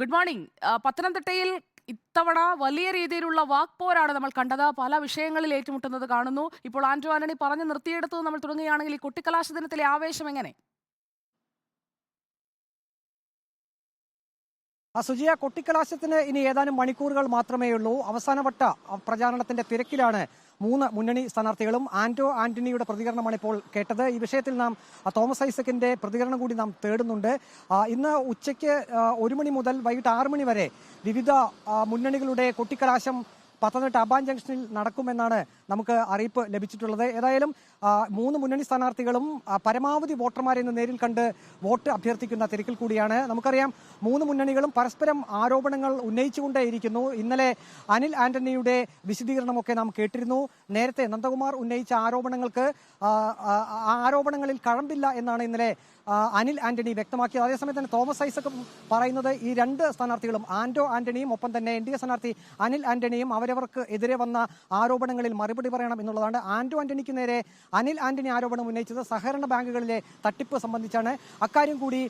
Good morning. പത്തനംതിട്ടയിൽ ഇത്തവണ വലിയ രീതിയിലുള്ള വാക്പോരാണ് നമ്മൾ കണ്ടത്. പല വിഷയങ്ങളിൽ ഏറ്റുമുട്ടുന്നത് കാണുന്നു. ഇപ്പോൾ ആൻഡ്രോ ആന്റണി പറഞ്ഞു നിർത്തിയെടുത്തത് നമ്മൾ തുടങ്ങുകയാണെങ്കിൽ ഈ കുട്ടിക്കലാശ ദിനത്തിലെ ആവേശം എങ്ങനെ? സുജിയ കൊട്ടിക്കലാശത്തിന് ഇനി ഏതാനും മണിക്കൂറുകൾ മാത്രമേ ഉള്ളൂ. അവസാനവട്ട പ്രചാരണത്തിന്റെ തിരക്കിലാണ് മൂന്ന് മുന്നണി സ്ഥാനാർത്ഥികളും ആന്റോ ആന്റണിയുടെ പ്രതികരണമാണ് ഇപ്പോൾ കേട്ടത്. ഈ വിഷയത്തിൽ നാം തോമസ് ഐസക്കിന്റെ പ്രതികരണം കൂടി നാം തേടുന്നുണ്ട്. ഇന്ന് ഉച്ചയ്ക്ക് ഒരു മണി മുതൽ വൈകിട്ട് ആറ് മണി വരെ വിവിധ മുന്നണികളുടെ കൊട്ടിക്കലാശം പത്തനംതിട്ട അബാൻ ജംഗ്ഷനിൽ നടക്കുമെന്നാണ് നമുക്ക് അറിയിപ്പ് ലഭിച്ചിട്ടുള്ളത്. ഏതായാലും മൂന്ന് മുന്നണി സ്ഥാനാർത്ഥികളും പരമാവധി വോട്ടർമാരെ ഇന്ന് നേരിൽ കണ്ട് വോട്ട് അഭ്യർത്ഥിക്കുന്ന തിരക്കിൽ കൂടിയാണ്. നമുക്കറിയാം മൂന്ന് മുന്നണികളും പരസ്പരം ആരോപണങ്ങൾ ഉന്നയിച്ചുകൊണ്ടേയിരിക്കുന്നു. ഇന്നലെ അനിൽ ആന്റണിയുടെ വിശദീകരണമൊക്കെ നാം കേട്ടിരുന്നു. നേരത്തെ നന്ദകുമാർ ഉന്നയിച്ച ആരോപണങ്ങൾക്ക് ആരോപണങ്ങളിൽ കഴമ്പില്ല എന്നാണ് ഇന്നലെ അനിൽ ആന്റണി വ്യക്തമാക്കിയത്. അതേസമയം തന്നെ തോമസ് ഐസക്കും പറയുന്നത് ഈ രണ്ട് സ്ഥാനാർത്ഥികളും ആന്റോ ആന്റണിയും ഒപ്പം തന്നെ എൻ ഡി എ സ്ഥാനാർത്ഥി അനിൽ ആന്റണിയും അവരവർക്ക് എതിരെ വന്ന ആരോപണങ്ങളിൽ മറുപടി പറയണം എന്നുള്ളതാണ്. ആന്റോ ആന്റണിക്ക് നേരെ അനിൽ ആന്റണി ആരോപണം ഉന്നയിച്ചത് സഹകരണ ബാങ്കുകളിലെ തട്ടിപ്പ് സംബന്ധിച്ചാണ്. അക്കാര്യം കൂടി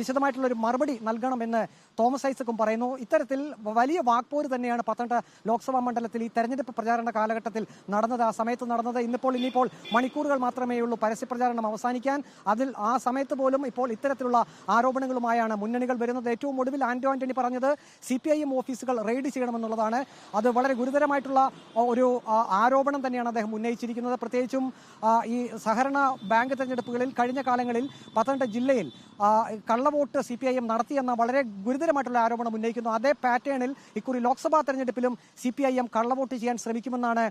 വിശദമായിട്ടുള്ള ഒരു മറുപടി നൽകണമെന്ന് തോമസ് ഐസക്കും പറയുന്നു. ഇത്തരത്തിൽ വലിയ വാക്പോര് തന്നെയാണ് പത്തനംതിട്ട ലോക്സഭാ മണ്ഡലത്തിൽ ഈ തെരഞ്ഞെടുപ്പ് പ്രചാരണ കാലഘട്ടത്തിൽ നടന്നത് ആ സമയത്ത് നടന്നത്. ഇന്നിപ്പോൾ ഇനിയിപ്പോൾ മണിക്കൂറുകൾ മാത്രമേ ഉള്ളൂ പരസ്യപ്രചാരണം അവസാനിക്കാൻ. അതിൽ ആ സമയത്ത് പോലും ഇപ്പോൾ ഇത്തരത്തിലുള്ള ആരോപണങ്ങളുമായാണ് മുന്നണികൾ വരുന്നത്. ഏറ്റവും ഒടുവിൽ ആന്റോ ആന്റണി പറഞ്ഞത് സി ഓഫീസുകൾ റെയ്ഡ് ചെയ്യണമെന്നുള്ളതാണ്. അത് വളരെ ഗുരുതരമായിട്ടുള്ള ഒരു ആരോപണം തന്നെയാണ് അദ്ദേഹം ഉന്നയിച്ചിരിക്കുന്നത്. പ്രത്യേകിച്ചും ഈ സഹകരണ ബാങ്ക് തെരഞ്ഞെടുപ്പുകളിൽ കഴിഞ്ഞ കാലങ്ങളിൽ പത്തനംതിട്ട ജില്ലയിൽ കള്ളവോട്ട് സി പി ഐ എം നടത്തിയെന്ന വളരെ ഗുരുതരമായിട്ടുള്ള ആരോപണം ഉന്നയിക്കുന്നു. അതേ പാറ്റേണിൽ ഇക്കുറി ലോക്സഭാ തെരഞ്ഞെടുപ്പിലും സി പി ഐ എം കള്ളവോട്ട് ചെയ്യാൻ ശ്രമിക്കുമെന്നാണ്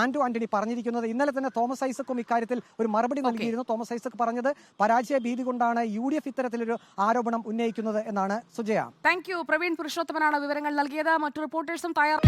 ആന്റോ ആന്റണി പറഞ്ഞിരിക്കുന്നത്. ഇന്നലെ തന്നെ തോമസ് ഐസക്കും ഇക്കാര്യത്തിൽ ഒരു മറുപടി നൽകിയിരുന്നു. തോമസ് ഐസക് പറഞ്ഞത് പരാജയ ഭീതി കൊണ്ടാണ് യു ഡി എഫ് ഇത്തരത്തിലൊരു ആരോപണം ഉന്നയിക്കുന്നത് എന്നാണ് സുജയ. Thank you. പ്രവീൺ പുരുഷോത്തമനാണ് വിവരങ്ങൾ നൽകിയത്. മറ്റു റിപ്പോർട്ടേഴ്സും തയ്യാർ